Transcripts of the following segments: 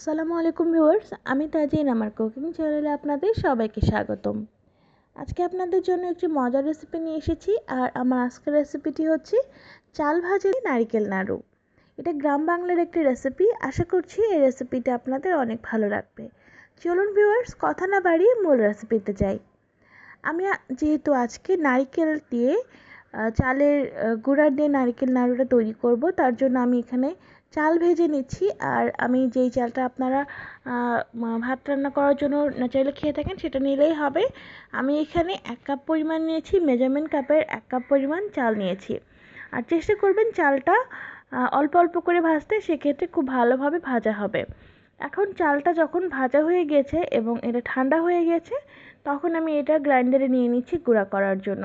আসসালামু আলাইকুম ভিউয়ার্স, আমি তাজিন আমার কুকিং চ্যানেলে আপনাদের সবাইকে স্বাগতম। আজকে আপনাদের জন্য একটি মজার রেসিপি নিয়ে এসেছি, আর আমার আজকের রেসিপিটি হচ্ছে চাল ভাজি নারিকেল নাড়ু। এটা গ্রাম বাংলার একটি রেসিপি আশা করছি এই রেসিপিটা আপনাদের অনেক ভালো লাগবে। চলুন ভিউয়ার্স, কথা না বাড়িয়ে মূল রেসিপিতে যাই। আমি যেহেতু আজকে নারিকেল দিয়ে চালের গুঁড়ার দিয়ে নারিকেল নাড়ুটা তৈরি করব, তার জন্য আমি এখানে চাল ভেজে নিচ্ছি আর আমি যেই চালটা আপনারা ভাত রান্না করার জন্য চাইলে খেয়ে থাকেন সেটা নিলেই হবে। আমি এখানে এক কাপ পরিমাণ নিয়েছি মেজারমেন্ট কাপের এক কাপ পরিমাণ চাল নিয়েছি। আর চেষ্টা করবেন চালটা অল্প অল্প করে ভাজতে, সেক্ষেত্রে খুব ভালোভাবে ভাজা হবে। এখন চালটা যখন ভাজা হয়ে গেছে এবং এটা ঠান্ডা হয়ে গেছে, তখন আমি এটা গ্রাইন্ডারে নিয়ে নিচ্ছি গুঁড়া করার জন্য।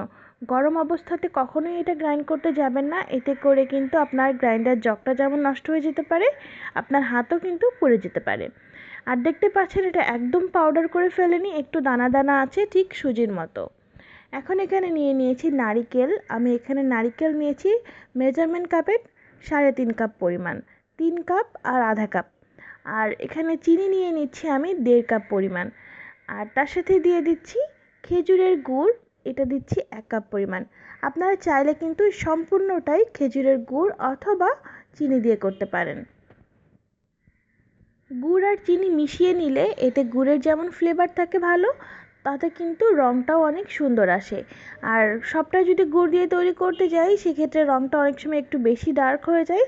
গরম অবস্থাতে কখনোই এটা গ্রাইন্ড করতে যাবেন না, এতে করে কিন্তু আপনার গ্রাইন্ডার জগটা যেমন নষ্ট হয়ে যেতে পারে, আপনার হাতও কিন্তু পুড়ে যেতে পারে। আর দেখতে পাচ্ছেন এটা একদম পাউডার করে ফেলেনি, একটু দানা দানা আছে, ঠিক সুজির মতো। এখন এখানে নিয়ে নিয়েছি নারিকেল। আমি এখানে নারিকেল নিয়েছি, মেজারমেন্ট কাপের সাড়ে তিন কাপ পরিমাণ, তিন কাপ আর আধা কাপ। আর এখানে চিনি নিয়ে নিচ্ছি আমি দেড় কাপ পরিমাণ। আর তার সাথে দিয়ে দিচ্ছি খেজুরের গুড়, এটা দিচ্ছি এক কাপ পরিমাণ। আপনারা চাইলে কিন্তু সম্পূর্ণটাই খেজুরের গুড় অথবা চিনি দিয়ে করতে পারেন। গুড় আর চিনি মিশিয়ে নিলে এতে গুড়ের যেমন ফ্লেভার থাকে ভালো, তাতে কিন্তু রঙটাও অনেক সুন্দর আসে। আর সবটা যদি গুড় দিয়ে তৈরি করতে যাই, সেক্ষেত্রে রঙটা অনেক সময় একটু বেশি ডার্ক হয়ে যায়,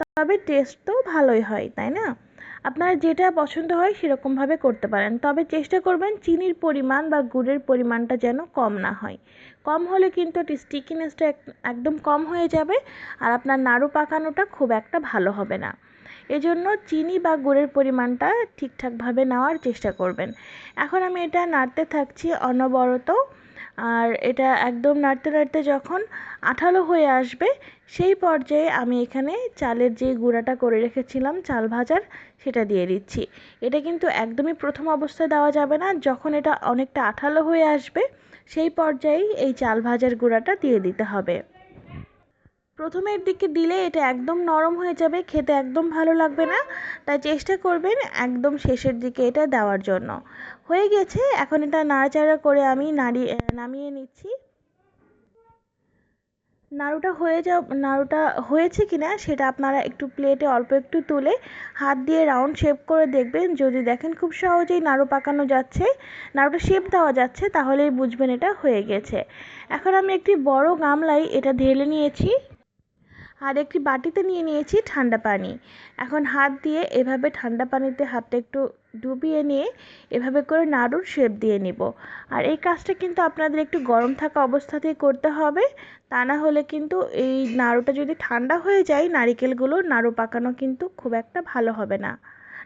তবে টেস্ট তো ভালোই হয়, তাই না? আপনার যেটা পছন্দ হয় সেরকমভাবে করতে পারেন। তবে চেষ্টা করবেন চিনির পরিমাণ বা গুড়ের পরিমাণটা যেন কম না হয়। কম হলে কিন্তু এটি স্টিকিনেসটা একদম কম হয়ে যাবে আর আপনার নাড়ু পাকানোটা খুব একটা ভালো হবে না। এজন্য চিনি বা গুড়ের পরিমাণটা ঠিকঠাকভাবে নেওয়ার চেষ্টা করবেন। এখন আমি এটা নাড়তে থাকছি অনবরত। আর এটা একদম নাড়তে নাড়তে যখন আঠালো হয়ে আসবে, সেই পর্যায়ে আমি এখানে চালের যে গুঁড়াটা করে রেখেছিলাম, চাল ভাজার, সেটা দিয়ে দিচ্ছি। এটা কিন্তু একদমই প্রথম অবস্থায় দেওয়া যাবে না। যখন এটা অনেকটা আঠালো হয়ে আসবে, সেই পর্যায়েই এই চাল ভাজার গুঁড়াটা দিয়ে দিতে হবে। প্রথমের দিকে দিলে এটা একদম নরম হয়ে যাবে, খেতে একদম ভালো লাগবে না। তাই চেষ্টা করবেন একদম শেষের দিকে এটা দেওয়ার জন্য। হয়ে গেছে, এখন এটা নাড়াচাড়া করে আমি নাড়িয়ে নামিয়ে নিচ্ছি। নাড়ুটা হয়ে যাও, নাড়ুটা হয়েছে কি না সেটা আপনারা একটু প্লেটে অল্প একটু তুলে হাত দিয়ে রাউন্ড শেপ করে দেখবেন। যদি দেখেন খুব সহজেই নাড়ু পাকানো যাচ্ছে, নাড়ুটা শেপ দেওয়া যাচ্ছে, তাহলেই বুঝবেন এটা হয়ে গেছে। এখন আমি একটি বড় গামলায় এটা ঢেলে নিয়েছি। আর একটি বাটিতে নিয়ে নিয়েছি ঠান্ডা পানি। এখন হাত দিয়ে এভাবে ঠান্ডা পানিতে হাতটা একটু ডুবিয়ে নিয়ে এভাবে করে নাড়ুর শেপ দিয়ে নিব। আর এই কাজটা কিন্তু আপনাদের একটু গরম থাকা অবস্থাতেই করতে হবে। তা না হলে কিন্তু এই নাড়ুটা যদি ঠান্ডা হয়ে যায়, নারিকেলগুলো নাড়ু পাকানো কিন্তু খুব একটা ভালো হবে না,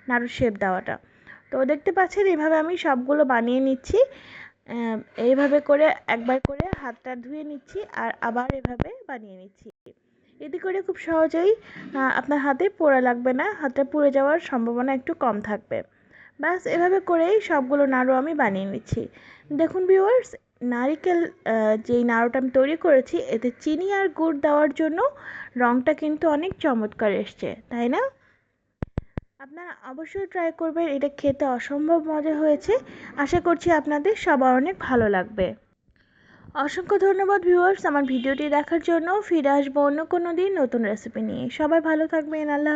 নাড়ুর শেপ দেওয়াটা। তো দেখতে পাচ্ছেন এভাবে আমি সবগুলো বানিয়ে নিচ্ছি। এইভাবে করে একবার করে হাতটা ধুয়ে নিচ্ছি আর আবার এভাবে বানিয়ে নিচ্ছি। এতে করে খুব সহজেই আপনার হাতে পোড়া লাগবে না, হাতটা পুড়ে যাওয়ার সম্ভাবনা একটু কম থাকবে। ব্যাস, এভাবে করেই সবগুলো নাড়ু আমি বানিয়ে নিচ্ছি। দেখুন ভিউয়ার্স নারিকেল যেই নাড়ুটা আমি তৈরি করেছি, এতে চিনি আর গুড় দেওয়ার জন্য রঙটা কিন্তু অনেক চমৎকার এসছে, তাই না? আপনারা অবশ্যই ট্রাই করবেন, এটা খেতে অসম্ভব মজা হয়েছে। আশা করছি আপনাদের সবার অনেক ভালো লাগবে। অসংখ্য ধন্যবাদ ভিউয়ার্স আমার ভিডিওটি দেখার জন্য। ফিরে আসব অন্য কোনো দিন নতুন রেসিপি নিয়ে। সবাই ভালো থাকবেন। আল্লাহ